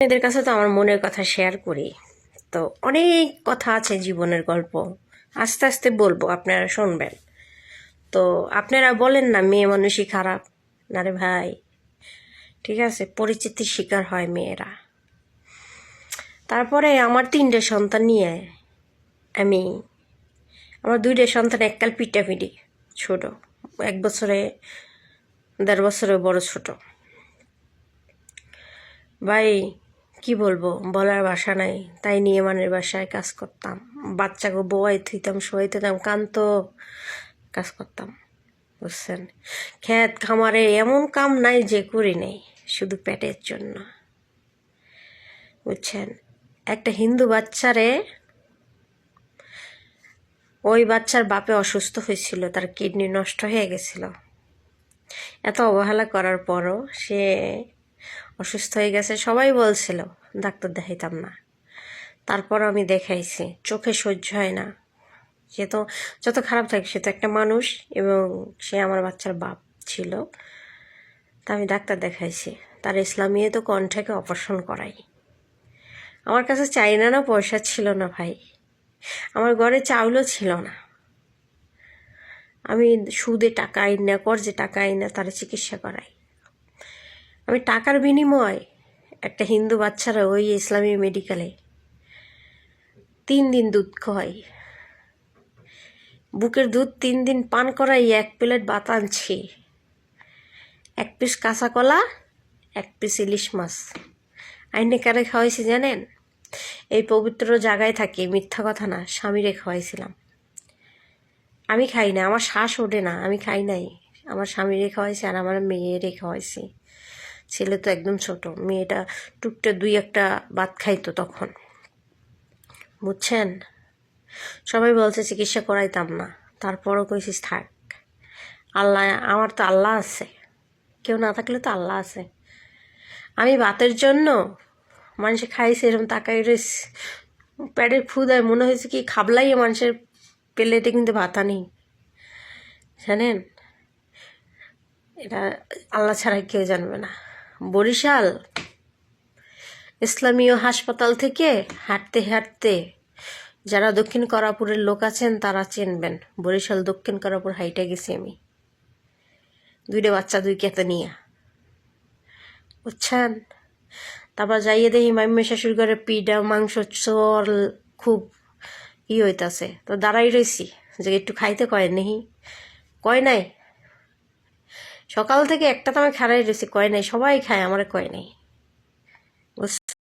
এদের কাছে তো আমার মনের কথা শেয়ার করি। তো অনেক কথা আছে জীবনের গল্প। আস্তে আস্তে বলব, আপনারা শুনবেন। তো আপনারা বলেন না, মেয়ে মানুষই খারাপ। না রে ভাই। ঠিক আছে, পরিচিতির শিকার হয় মেয়েরা। তারপরে আমার তিনটে সন্তান নিয়ে আমি, আমার দুইটা সন্তান এককাল পিটাপিটি ছোট। এক বছরে, দেড় বছরে বড় ছোট। ভাই কি বলব? বলার বাসা নাই। তাই নিয়ে মানের বাসায় কাজ করতাম। বাচ্চাকে বউয়াই থুইতাম শোয়াইতে দিতাম কান্ত কাজ করতাম। বুঝছেন? ক্ষেত খামারে এমন কাম নাই যে করি নেই, শুধু পেটের জন্য। বুঝছেন? একটা হিন্দু বাচ্চারে ওই বাচ্চার বাপে অসুস্থ হয়েছিল, তার কিডনি নষ্ট হয়ে গেছিল। এত অবহেলা করার পরও সে অসুস্থ হয়ে গেছে, সবাই বলছিল, ডাক্তার দেখাইতাম না। তারপর আমি দেখাইছি, চোখে সহ্য হয় না। সে তো যত খারাপ থাকে, সে তো একটা মানুষ এবং সে আমার বাচ্চার বাপ ছিল। তা আমি ডাক্তার দেখাইছি, তার ইসলামিয়ে তো কণ্ঠাকে অপারেশন করাই। আমার কাছে চাইনা না পয়সা ছিল না ভাই, আমার ঘরে চাউলও ছিল না। আমি সুদে টাকা আইন না কর্জে টাকা আইন না, তারা চিকিৎসা করাই। আমি টাকার বিনিময় একটা হিন্দু বাচ্চারা ওই ইসলামী মেডিকেলে তিন দিন দুধ খাওয়াই বুকের দুধ তিন দিন পান করাই এক প্লেট ভাত আনছি। এক পিস কাঁচা কলা, এক পিস ইলিশ মাছ। আইনে কারে খাওয়াইছি জানেন? এই পবিত্র জায়গায় থাকি, মিথ্যা কথা না, স্বামীরে খাওয়াইছিলাম। আমি খাই না, আমার শ্বাস ওঠে না, আমি খাই নাই। আমার স্বামীরে খাওয়াইছি আর আমার মেয়েরে খাওয়াইছি। ছেলে তো একদম ছোট, মেয়েটা টুকটা দুই একটা ভাত খাইতো তখন। বুঝছেন? সবাই বলছে চিকিৎসা করাইতাম না, তারপরও কইছিস থাক। আল্লাহ, আমার তো আল্লাহ আছে। কেউ না থাকলে তো আল্লাহ আছে। আমি ভাতের জন্য মানুষে খাইছে, এরকম তাকাই রয়েছে প্যাডের ক্ষুদায় মনে হয়েছে কি খাবলাই মানুষের প্লেটে কিন্তু ভাতা নেই। জানেন? এটা আল্লাহ ছাড়া কেউ জানবে না। বরিশাল। ইসলামীয় হাসপাতাল থেকে হাঁটতে হাঁটতে যারা দক্ষিণ করাপুরের লোক আছেন, তারা চিনবেন, বরিশাল দক্ষিণ করাপুর হাইটে গেছি আমি। দুইটা বাচ্চা, দুই কেতে নিয়ে। বুঝছেন? তারপর যাইয়ে দেখি মাম্মি শাশুড়ি ঘরে পিঠা, মাংস, চল খুব ই হইতাছে। তো দাঁড়াই রয়েছি যে একটু খাইতে কয় নেহি কয় নাই? সকাল থেকে একটা তো আমি খারাই রয়েছি কয় নাই সবাই খায় আমার কয় নাই।